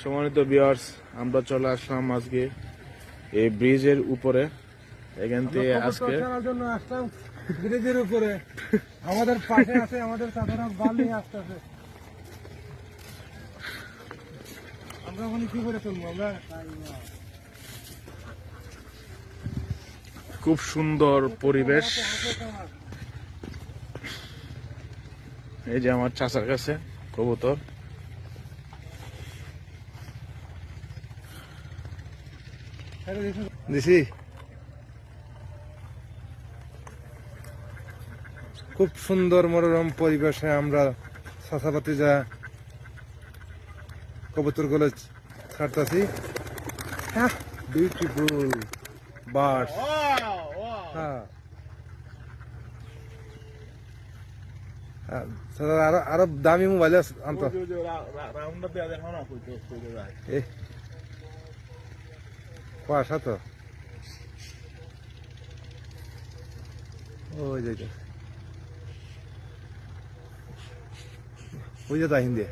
সম্মানিত বিয়ার্স আমরা চলে আসলাম আজকে এই ব্রিজের উপরে। এখান থেকে আজকে জন্য আসলাম ব্রিজের উপরে। আমাদের পাশে আছে আমাদের চাচারা বালি আসতেছে। আমরা ওখানে কি করে চলবো আমরা খুব সুন্দর পরিবেশ। এই যে আমার চাচার কাছে কবুতর। দিছি খুব সুন্দর মনোরম পরিবেশে আমরা চাষাপাতি যা কবুতরগুলো ছাড়তাছি বিউটিফুল বার্ড হ্যাঁ হ্যাঁ, আরও দামি মোবাইল আনতো কুয়াশা তো। ওই যে। ওই যে তাহিন দিয়ে